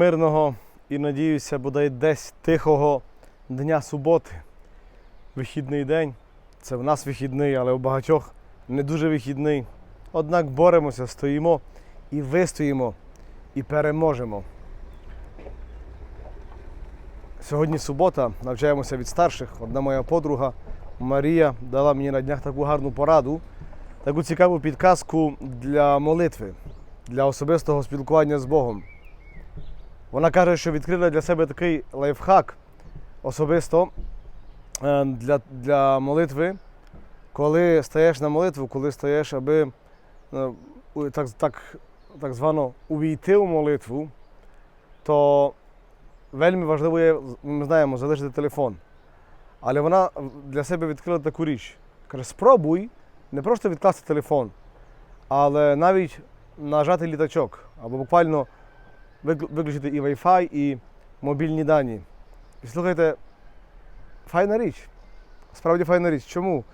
мирного і надіюся, бодай десь тихого дня суботи. Вихідний день. Це в нас вихідний, але у багатьох не дуже вихідний. Однак боремося, стоїмо і вистоїмо, і переможемо. Сьогодні субота, навчаємося від старших. Одна моя подруга Марія дала мені на днях таку гарну пораду, таку цікаву підказку для молитви, для особистого спілкування з Богом. Вона каже, що відкрила для себе такий лайфхак особисто е, для, для молитви, коли стаєш на молитву, коли стаєш, аби е, так, так, так звано увійти у молитву, то вельми важливо є, ми знаємо, залишити телефон. Але вона для себе відкрила таку річ. Каже, спробуй не просто відкласти телефон, але навіть нажати літачок або буквально виключити і Wi-Fi, і мобільні дані. І слухайте, файна річ. Справді файна річ. Чому?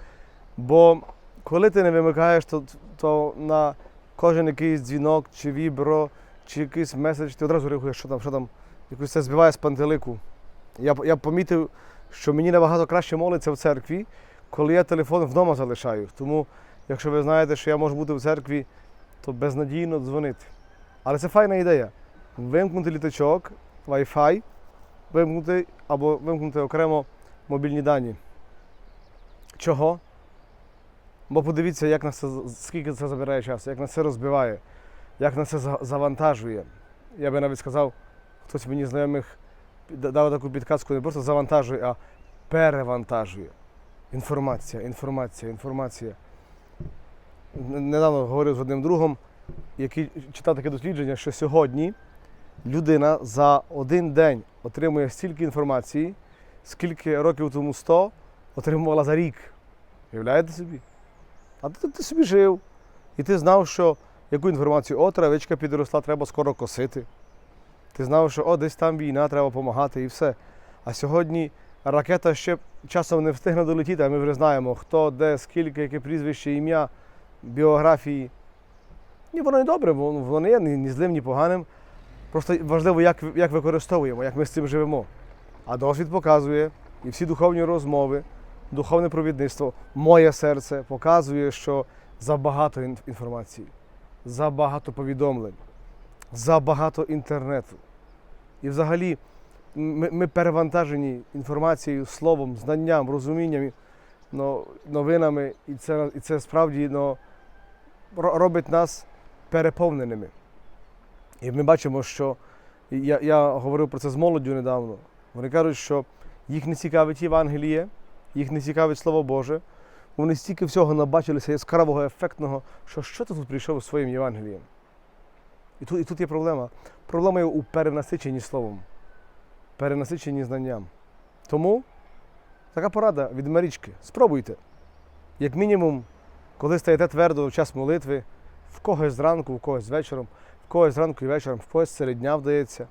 Бо коли ти не вимикаєш, то, то на кожен якийсь дзвінок, чи вібро, чи якийсь меседж, ти одразу реагуєш, що там, що там, якось це збиває з пантелику. Я, я помітив, що мені набагато краще молиться в церкві, коли я телефон вдома залишаю. Тому, якщо ви знаєте, що я можу бути в церкві, то безнадійно дзвонити. Але це файна ідея. Вимкнути літачок, Wi-Fi, вимкнути або вимкнути окремо мобільні дані. Чого? Бо подивіться, як нас це, скільки це забирає часу, як нас це розбиває, як нас це завантажує. Я би навіть сказав, хтось мені знайомих дав таку підказку, не просто завантажує, а перевантажує. Інформація, інформація, інформація. Недавно говорив з одним другом, який читав таке дослідження, що сьогодні людина за один день отримує стільки інформації, скільки років тому 100 отримувала за рік. Уявляєте собі? А ти, ти собі жив, і ти знав, що яку інформацію, о, травичка підросла, треба скоро косити. Ти знав, що о, десь там війна, треба допомагати і все. А сьогодні ракета ще часом не встигне долетіти, а ми вже знаємо, хто, де, скільки, яке прізвище, ім'я, біографії. Ні, воно і добре, воно не є ні злим, ні поганим. Просто важливо, як, як використовуємо, як ми з цим живемо. А досвід показує, і всі духовні розмови, духовне провідництво, моє серце показує, що забагато інформації, забагато повідомлень, забагато інтернету. І взагалі ми, ми перевантажені інформацією, словом, знанням, розумінням, но, новинами, і це, і це справді ро- робить нас переповненими. І ми бачимо, що я, я говорив про це з молоддю недавно. Вони кажуть, що їх не цікавить Євангеліє, їх не цікавить Слово Боже. Вони стільки всього набачилися яскравого, ефектного, що що ти тут прийшов зі своїм Євангелієм? І тут, і тут є проблема. Проблема є у перенасиченні словом, перенасиченні знанням. Тому така порада від Марічки. Спробуйте. Як мінімум, коли стаєте твердо в час молитви, в когось зранку, в когось вечором, в когось зранку і вечором, в когось серед дня вдається,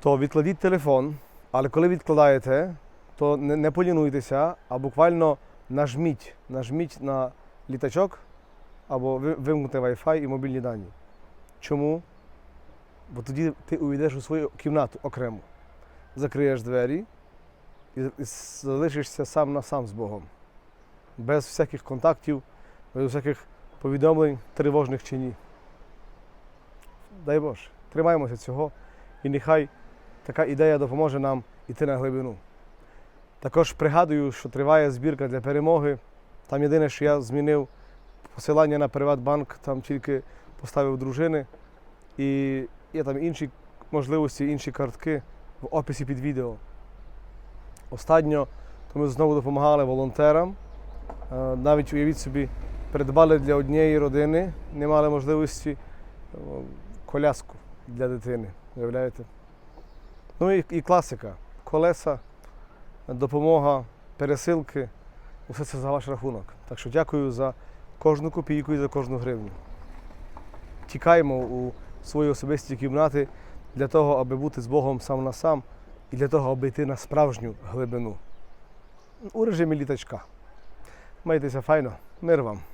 то відкладіть телефон, але коли відкладаєте, то не, не полінуйтеся, а буквально нажміть, нажміть на літачок або ви- вимкнути Wi-Fi і мобільні дані. Чому? Бо тоді ти увійдеш у свою кімнату окремо, закриєш двері і залишишся сам на сам з Богом. Без всяких контактів, без всяких повідомлень, тривожних чи ні. Дай Боже, тримаємося цього, і нехай така ідея допоможе нам іти на глибину. Також пригадую, що триває збірка для перемоги. Там єдине, що я змінив посилання на Приватбанк, там тільки поставив дружини. І є там інші можливості, інші картки в описі під відео. Останньо то ми знову допомагали волонтерам. Е, Навіть уявіть собі, придбали для однієї родини, не мали можливості коляску для дитини. Уявляєте? Ну і, і класика. Колеса, допомога, пересилки. Усе це за ваш рахунок. Так що дякую за кожну копійку і за кожну гривню. Тікаємо у свої особисті кімнати для того, аби бути з Богом сам на сам і для того, аби йти на справжню глибину. У режимі літачка. Майтеся файно, мир вам.